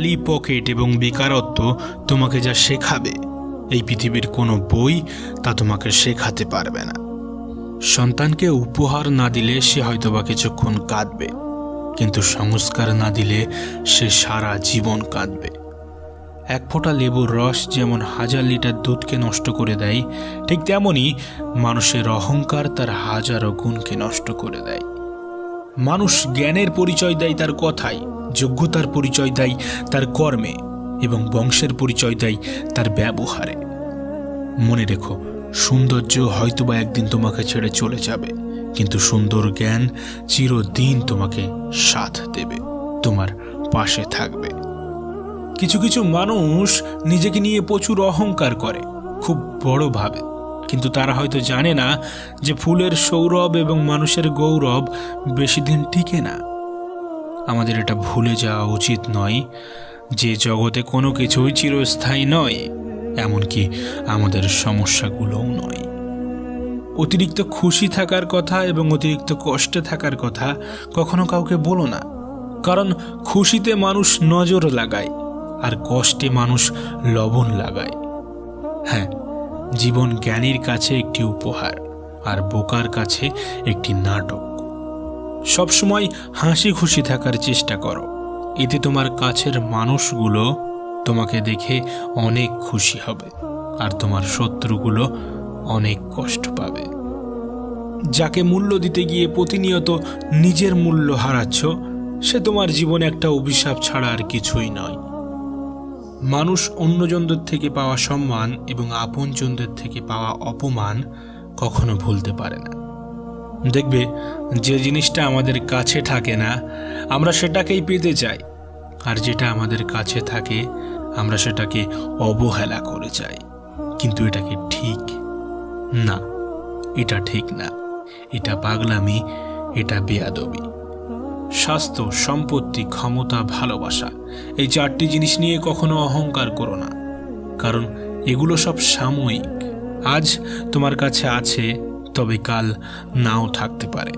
খালি পকেট এবং বেকারত্ব তোমাকে যা শেখাবে, এই পৃথিবীর কোনো বই তা তোমাকে শেখাতে পারবে না। সন্তানকে উপহার না দিলে সে হয়তোবা কিছুক্ষণ কাঁদবে, কিন্তু সংস্কার না দিলে সে সারা জীবন কাঁদবে। এক ফোঁটা লেবুর রস যেমন হাজার লিটার দুধকে নষ্ট করে দেয়, ঠিক তেমনই মানুষের অহংকার তার হাজারো গুণকে নষ্ট করে দেয়। মানুষ জ্ঞানের পরিচয় দেয় তার কথায় যোগ্যতার পরিচয় দেয় তার কর্মে, এবং বংশের পরিচয় দেয় তার ব্যবহারে। মনে রেখো, সৌন্দর্য হয়তোবা একদিন তোমাকে ছেড়ে চলে যাবে, কিন্তু সুন্দর জ্ঞান চিরদিন তোমাকে সাথ দেবে, তোমার পাশে থাকবে। কিছু কিছু মানুষ নিজেকে নিয়ে প্রচুর অহংকার করে, খুব বড় ভাবে। কিন্তু তারা হয়তো জানে না যে ফুলের সৌরভ এবং মানুষের গৌরব বেশি দিন টিকে না। আমাদের এটা ভুলে যাওয়া উচিত নয় যে জগতে কোনো কিছুই চিরস্থায়ী নয়, এমনকি আমাদের সমস্যাগুলোও নয়। অতিরিক্ত খুশি থাকার কথা এবং অতিরিক্ত কষ্টে থাকার কথা কখনো কাউকে বলো না, কারণ খুশিতে মানুষ নজর লাগায় আর কষ্টে মানুষ লবণ লাগায়। হ্যাঁ জীবন জ্ঞানীর কাছে একটি উপহার আর বোকার কাছে একটি নাটক। সবসময় হাসি খুশি থাকার চেষ্টা করো। এতে তোমার কাছের মানুষগুলো তোমাকে দেখে অনেক খুশি হবে আর তোমার শত্রুগুলো অনেক কষ্ট পাবে। যাকে মূল্য দিতে গিয়ে প্রতিনিয়ত নিজের মূল্য হারাচ্ছ, সে তোমার জীবনে একটা অভিশাপ ছাড়া আর কিছুই নয়। মানুষ অন্যজনদের থেকে পাওয়া সম্মান এবং আপনজনদের থেকে পাওয়া অপমান কখনো ভুলতে পারে না। দেখবে, যে জিনিসটা আমাদের কাছে থাকে না, আমরা সেটাকেই পেতে চাই। আর যেটা আমাদের কাছে থাকে, আমরা সেটাকে অবহেলা করে চাই। কিন্তু এটা কি ঠিক? না, এটা ঠিক না। এটা পাগলামি, এটা বেয়াদবি। স্বাস্থ্য, সম্পত্তি, ক্ষমতা, ভালোবাসা। এই চারটি জিনিস নিয়ে কখনো অহংকার করো না। কারণ এগুলো সব সাময়িক। আজ তোমার কাছে আছে, তবে কাল নাও থাকতে পারে।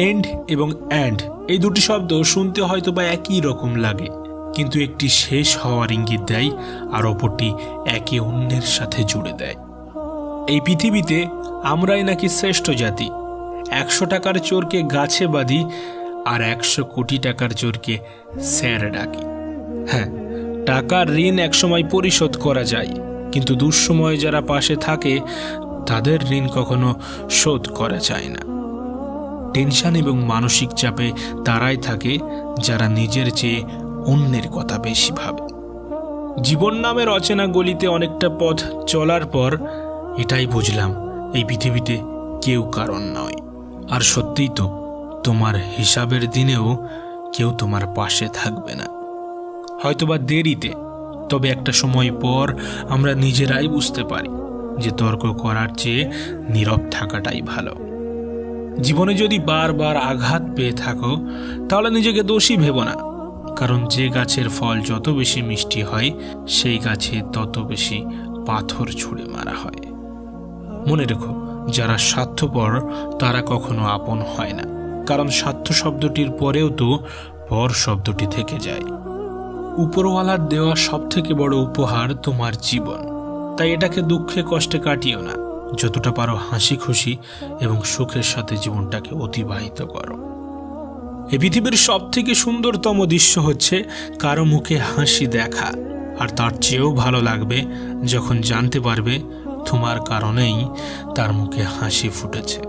এন্ড এবং অ্যান্ড এই দুটি শব্দ শুনতে হয়তো বা একই রকম লাগে, কিন্তু একটি শেষ হওয়ার ইঙ্গিত দেয় আর অপরটি একে অন্যের সাথে জুড়ে দেয়। এই পৃথিবীতে আমরাই নাকি শ্রেষ্ঠ জাতি। একশো টাকার চোরকে গাছে বাঁধি আর একশো কোটি টাকার জোরকে স্যার ডাকি। হ্যাঁ টাকার ঋণ একসময় পরিশোধ করা যায়, কিন্তু দুঃসময়ে যারা পাশে থাকে, তাদের ঋণ কখনো শোধ করা যায় না। টেনশন এবং মানসিক চাপে তারাই থাকে, যারা নিজের চেয়ে অন্যের কথা বেশি ভাবে। জীবন নামের অচেনা গলিতে অনেকটা পথ চলার পর এটাই বুঝলাম, এই পৃথিবীতে কেউ কারণ নয়। আর সত্যিই তো তোমার হিসাবের দিনেও কেউ তোমার পাশে থাকবে না। হয়তোবা দেরিতে, তবে একটা সময় পর আমরা নিজেরাই বুঝতে পারি যে তর্ক করার চেয়ে নীরব থাকাটাই ভালো। জীবনে যদি বারবার আঘাত পেয়ে থাকো, তাহলে নিজেকে দোষী ভেবো না, কারণ যে গাছের ফল যত বেশি মিষ্টি হয়, সেই গাছে তত বেশি পাথর ছুঁড়ে মারা হয়। মনে রেখো, যারা স্বার্থপর, তারা কখনো আপন হয় না। কারণ স্বার্থ শব্দটির পরেও তো পর শব্দটি থেকে যায়। উপরওয়ালার দেওয়া সব থেকে বড় উপহার তোমার জীবন। তাই এটাকে দুঃখে কষ্টে কাটিও না। যতটা পারো হাসি খুশি এবং সুখের সাথে জীবনটাকে অতিবাহিত করো। এ পৃথিবীর সব থেকে সুন্দরতম দৃশ্য হচ্ছে কারও মুখে হাসি দেখা। আর তার চেয়েও ভালো লাগবে যখন জানতে পারবে তোমার কারণেই তার মুখে হাসি ফুটেছে।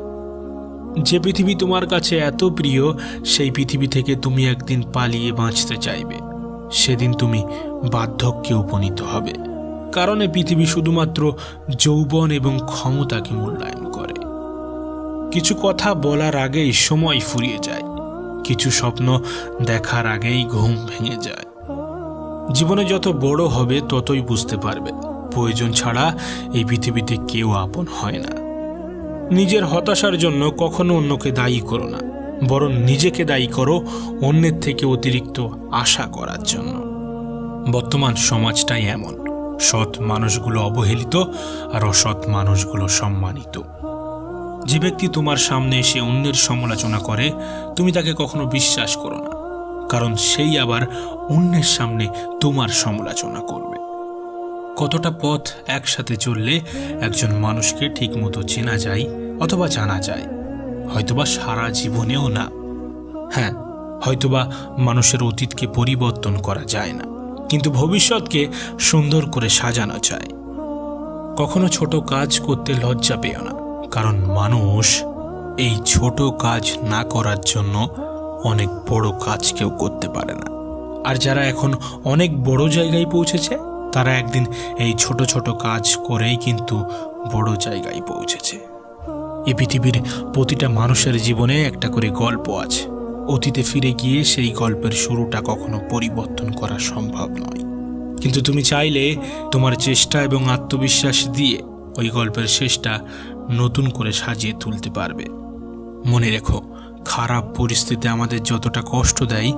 যে পৃথিবী তোমার কাছে এত প্রিয়, সেই পৃথিবী থেকে তুমি একদিন পালিয়ে বাঁচতে চাইবে। সেদিন তুমি বার্ধক্যে উপনীত হবে। কারণ পৃথিবী শুধুমাত্র যৌবন এবং ক্ষমতাকে মূল্যায়ন করে। কিছু কথা বলার আগেই সময় ফুরিয়ে যায়। কিছু স্বপ্ন দেখার আগেই ঘুম ভেঙে যায়। জীবনে যত বড় হবে, ততই বুঝতে পারবে, প্রয়োজন ছাড়া এই পৃথিবীতে কেউ আপন হয় না। নিজের হতাশার জন্য কখনো অন্যকে দায়ী করো না, বরং নিজেকে দায়ী করো অন্যের থেকে অতিরিক্ত আশা করার জন্য। বর্তমান সমাজটাই এমন, সৎ মানুষগুলো অবহেলিত আর অসৎ মানুষগুলো সম্মানিত। যে ব্যক্তি তোমার সামনে এসে অন্যের সমালোচনা করে, তুমি তাকে কখনো বিশ্বাস করো না, কারণ সেই আবার অন্যের সামনে তোমার সমালোচনা করবে। কতটা পথ একসাথে চললে একজন মানুষকে ঠিকমতো চেনা যায় অথবা জানা যায়? হয়তোবা সারা জীবনেও না। হ্যাঁ হয়তোবা মানুষের অতীতকে পরিবর্তন করা যায় না। কিন্তু ভবিষ্যৎকে সুন্দর করে সাজানো যায়। কখনো ছোট কাজ করতে লজ্জা পেও না, কারণ মানুষ এই ছোট কাজ না করার জন্য অনেক বড় কাজ কেউ করতে পারে না। আর যারা এখন অনেক বড় জায়গায় পৌঁছেছে তারা একদিন এই ছোট ছোট কাজ করেই কিন্তু বড় জায়গায় পৌঁছেছে। এই পৃথিবীর প্রতিটা মানুষের জীবনে একটা করে গল্প আছে। অতীতে ফিরে গিয়ে সেই গল্পের শুরুটা কখনো পরিবর্তন করা সম্ভব নয়। কিন্তু তুমি চাইলে তোমার চেষ্টা এবং আত্মবিশ্বাস দিয়ে ওই গল্পের শেষটা নতুন করে সাজিয়ে তুলতে পারবে। মনে রেখো, খারাপ পরিস্থিতি আমাদের যতটা কষ্ট দেয়,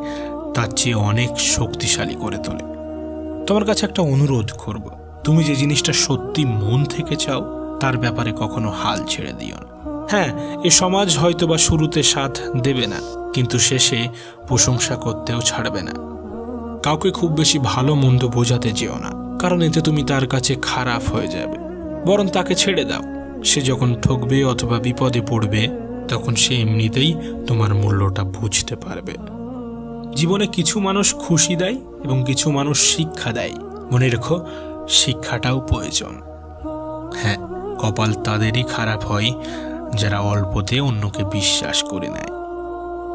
তার চেয়ে অনেক শক্তিশালী করে তোলে। তোমার কাছে একটা অনুরোধ করব। তুমি যে জিনিসটা সত্যি মন থেকে চাও, তার ব্যাপারে কখনো হাল ছেড়ে দিও না। হ্যাঁ এ সমাজ হয়তো বা শুরুতে সাথ দেবে না, কিন্তু শেষে প্রশংসা করতেও ছাড়বে না। কাউকে খুব বেশি ভালো মন্দ বোঝাতে যেও না, কারণ এতে তুমি তার কাছে খারাপ হয়ে যাবে। বরং তাকে ছেড়ে দাও। সে যখন ঠকবে অথবা বিপদে পড়বে, তখন সে এমনিতেই তোমার মূল্যটা বুঝতে পারবে। জীবনে কিছু মানুষ খুশি দেয় এবং কিছু মানুষ শিক্ষা দেয়। মনে রেখো, শিক্ষাটাও প্রয়োজন। হ্যাঁ কপাল তাদেরই খারাপ হয় যারা অল্পতে অন্যকে বিশ্বাস করে নেয়।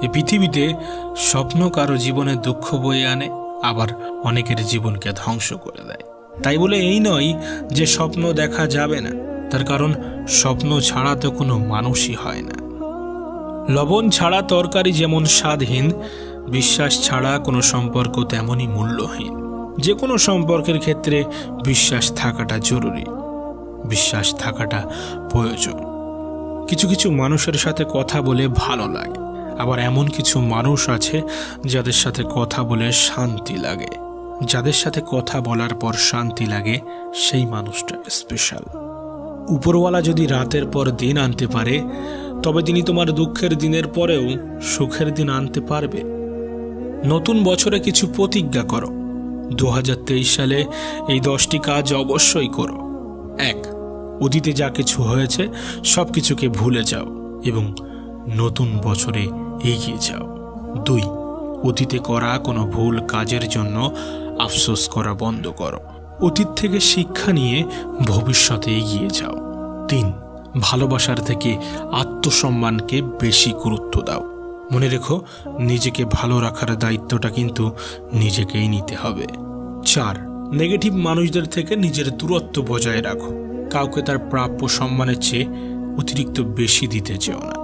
এই পৃথিবীতে স্বপ্ন কারও জীবনে দুঃখ বয়ে আনে, আবার অনেকের জীবনকে ধ্বংস করে দেয়। তাই বলে এই নয় যে স্বপ্ন দেখা যাবে না, তার কারণ স্বপ্ন ছাড়া তো কোনো মানুষই হয় না। লবণ ছাড়া তরকারি যেমন স্বাদহীন বিশ্বাস ছাড়া কোনো সম্পর্ক তেমনই মূল্যহীন। যে কোনো সম্পর্কের ক্ষেত্রে বিশ্বাস থাকাটা জরুরি। বিশ্বাস থাকাটা প্রয়োজন। কিছু কিছু মানুষের সাথে কথা বলে ভালো লাগে। আবার এমন কিছু মানুষ আছে যাদের সাথে কথা বলে শান্তি লাগে। যাদের সাথে কথা বলার পর শান্তি লাগে, সেই মানুষটা স্পেশাল উপরওয়ালা যদি রাতের পর দিন আনতে পারে, তবে তিনি তোমার দুঃখের দিনের পরেও সুখের দিন আনতে পারবে। নতুন বছরে কিছু প্রতিজ্ঞা করো। দু হাজার তেইশ সালে এই দশটি কাজ অবশ্যই করো। এক, অতীতে যা কিছু হয়েছে সব কিছুকে ভুলে যাও এবং নতুন বছরে এগিয়ে যাও। দুই, অতীতে করা কোনো ভুল কাজের জন্য আফসোস করা বন্ধ করো। অতীত থেকে শিক্ষা নিয়ে ভবিষ্যতে এগিয়ে যাও। তিন, ভালোবাসার থেকে আত্মসম্মানকে বেশি গুরুত্ব দাও। মনে রেখো, নিজেকে ভালো রাখার দায়িত্বটা কিন্তু নিজেকেই নিতে হবে। চার, নেগেটিভ মানুষদের থেকে নিজের দূরত্ব বজায় রাখো। কাউকে তার প্রাপ্য সম্মানের চেয়ে অতিরিক্ত বেশি দিতে চেও না।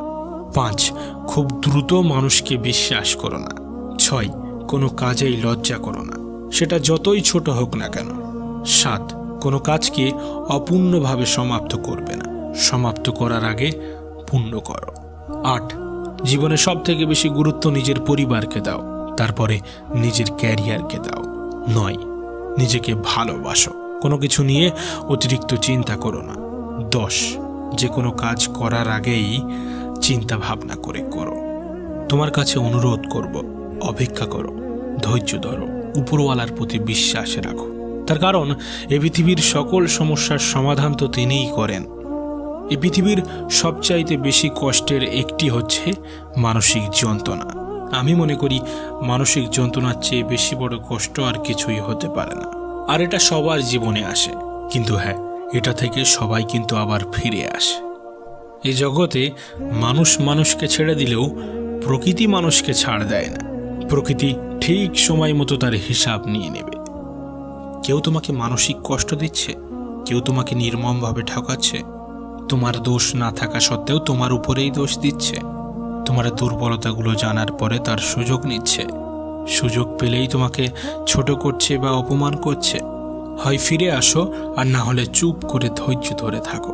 পাঁচ, খুব দ্রুত মানুষকে বিশ্বাস করো না। ছয়, কোনো কাজেই লজ্জা করো না। সেটা যতই ছোট হোক না কেন। সাত, কোনো কাজকে অপূর্ণভাবে সমাপ্ত করবে না। সমাপ্ত করার আগে পূর্ণ করো। আট জীবনে সব থেকে বেশি গুরুত্ব নিজের পরিবারকে দাও, তারপরে নিজের ক্যারিয়ারকে দাও। নয়, নিজেকে ভালোবাসো। কোনো কিছু নিয়ে অতিরিক্ত চিন্তা করো না। দশ, যে কোনো কাজ করার আগেই চিন্তা ভাবনা করে করো। তোমার কাছে অনুরোধ করব, অপেক্ষা করো, ধৈর্য ধরো, উপরওয়ালার প্রতি বিশ্বাস রাখো। তার কারণ, এ পৃথিবীর সকল সমস্যার সমাধান তো তিনিই করেন। এই পৃথিবীর সবচাইতে বেশি কষ্টের একটি হচ্ছে মানসিক যন্ত্রণা। আমি মনে করি মানসিক যন্ত্রণার চেয়ে বেশি বড় কষ্ট আর কিছুই হতে পারে না। আর এটা সবার জীবনে আসে। কিন্তু হ্যাঁ এটা থেকে সবাই কিন্তু আবার ফিরে আসে। এই জগতে মানুষ মানুষকে ছেড়ে দিলেও প্রকৃতি মানুষকে ছাড় দেয় না। প্রকৃতি ঠিক সময় মতো তার হিসাব নিয়ে নেবে। কেউ তোমাকে মানসিক কষ্ট দিচ্ছে, কেউ তোমাকে নির্মমভাবে ঠকাচ্ছে। তোমার দোষ না থাকা সত্ত্বেও তোমার উপরেই দোষ দিচ্ছে। তোমার দুর্বলতাগুলো জানার পরে তার সুযোগ নিচ্ছে। সুযোগ পেলেই তোমাকে ছোট করছে বা অপমান করছে। হয় ফিরে আসো, আর না হলে চুপ করে ধৈর্য ধরে থাকো।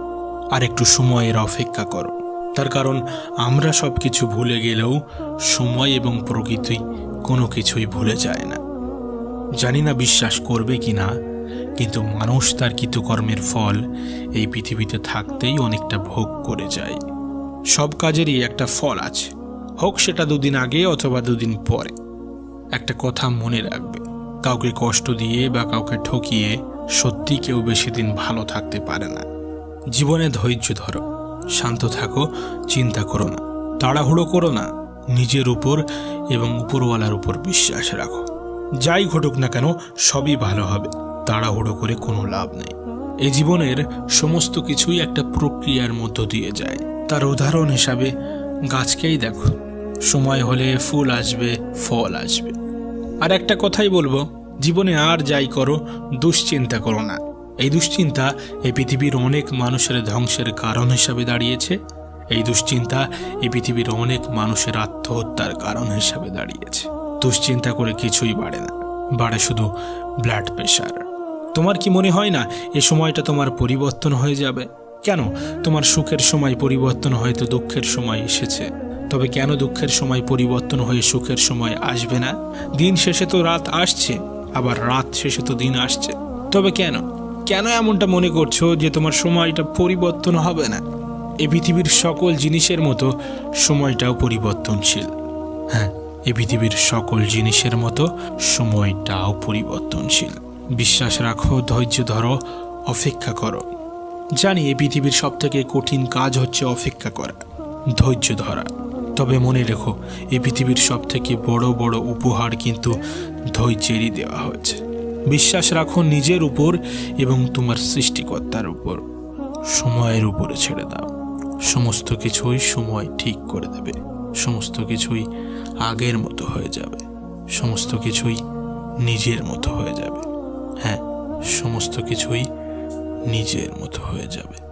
আর একটু সময়ের অপেক্ষা করো। তার কারণ, আমরা সব কিছু ভুলে গেলেও সময় এবং প্রকৃতি কোনো কিছুই ভুলে যায় না। জানি না বিশ্বাস করবে কি না কিন্তু মানুষ তার কৃতকর্মের ফল এই পৃথিবীতে থাকতেই অনেকটা ভোগ করে যায়। সব কাজেরই একটা ফল আছে। হোক সেটা দুদিন আগে অথবা দুদিন পরে। একটা কথা মনে রাখবে। কাউকে কষ্ট দিয়ে বা কাউকে ঠকিয়ে সত্যি কেউ বেশি দিন ভালো থাকতে পারে না। জীবনে ধৈর্য ধরো, শান্ত থাকো, চিন্তা করো না, তাড়াহুড়ো করো না, নিজের উপর এবং উপরওয়ালার উপর বিশ্বাস রাখো। যাই ঘটুক না কেন, সবই ভালো হবে। তাড়াহুড়ো করে কোনো লাভ নেই। এই জীবনের সমস্ত কিছুই একটা প্রক্রিয়ার মধ্য দিয়ে যায়। তার উদাহরণ হিসাবে, গাছকেই দেখো, সময় হলে ফুল আসবে, ফল আসবে। আর একটা কথাই বলব, জীবনে আর যাই করো, দুশ্চিন্তা করো না। এই দুশ্চিন্তা এই পৃথিবীর অনেক মানুষের ধ্বংসের কারণ হিসাবে দাঁড়িয়েছে। এই দুশ্চিন্তা এই পৃথিবীর অনেক মানুষের আত্মহত্যার কারণ হিসাবে দাঁড়িয়েছে। দুশ্চিন্তা করে কিছুই বাড়ে না। বাড়ে শুধু ব্লাড প্রেশার তোমার কি মনে হয় না এ সময়টা তোমার পরিবর্তন হয়ে যাবে? কেন? তোমার সুখের সময় পরিবর্তন হয়তো দুঃখের সময় এসেছে। তবে কেন দুঃখের সময় পরিবর্তন হয়ে সুখের সময় আসবে না? দিন শেষে তো রাত আসছে, আবার রাত শেষে তো দিন আসছে। তবে কেন? কেন এমনটা মনে করছ যে তোমার সময়টা পরিবর্তন হবে না? এ পৃথিবীর সকল জিনিসের মতো সময়টাও পরিবর্তনশীল। হ্যাঁ এ পৃথিবীর সকল জিনিসের মতো সময়টাও পরিবর্তনশীল। বিশ্বাস রাখো, ধৈর্য ধরো, অপেক্ষা করো। জানি এই পৃথিবীর সব থেকে কঠিন কাজ হচ্ছে অপেক্ষা করা, ধৈর্য ধরা। তবে মনে রেখো এই পৃথিবীর সব থেকে বড় বড় উপহার কিন্তু ধৈর্যেরই দেওয়া হয়েছে। বিশ্বাস রাখো নিজের উপর এবং তোমার সৃষ্টিকর্তার উপর। সময়ের উপরে ছেড়ে দাও। সমস্ত কিছুই সময় ঠিক করে দেবে। সমস্ত কিছুই আগের মতো হয়ে যাবে। সমস্ত কিছুই নিজের মতো হয়ে যাবে। হ্যাঁ সমস্ত কিছুই নিজের মতো হয়ে যাবে।